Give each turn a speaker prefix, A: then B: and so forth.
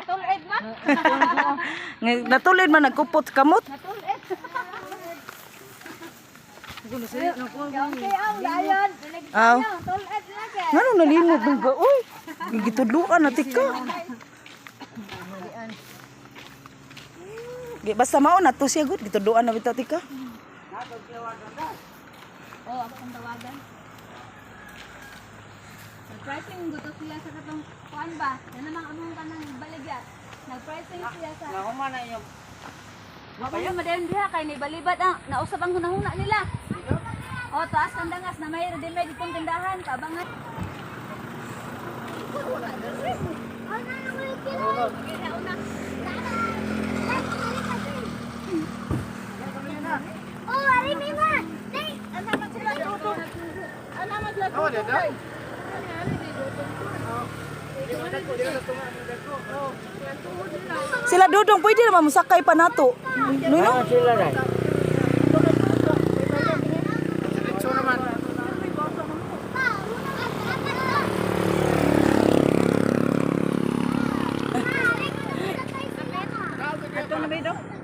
A: Katulid ma.
B: Nga- Natulid man nagkupot kamot.
A: Layon.
B: Aw. Ngano nalimot ng ba? Uy, gitudluan na tika. Gi basta mao na to siya gud gitudluan na bitaw tika.
A: Oh, ako ang tawagan. Nag-pricing gusto sila sa katong kuan ba? Yan namang among baligya. Nag-pricing sila sa
C: Nakuma na yung
A: Wala mo madayon diha kay ni balibad ang nausap ang hunahuna nila. Oh, taas kang dangas na may ready-made itong tindahan, kabangan. Oh, ari mi ma. Dai, ana man sila. Ana man sila dudong.
B: Sila dudong pwede naman musakay pa nato. Nuno?
C: Ah, sila rin. Ito na ba ito?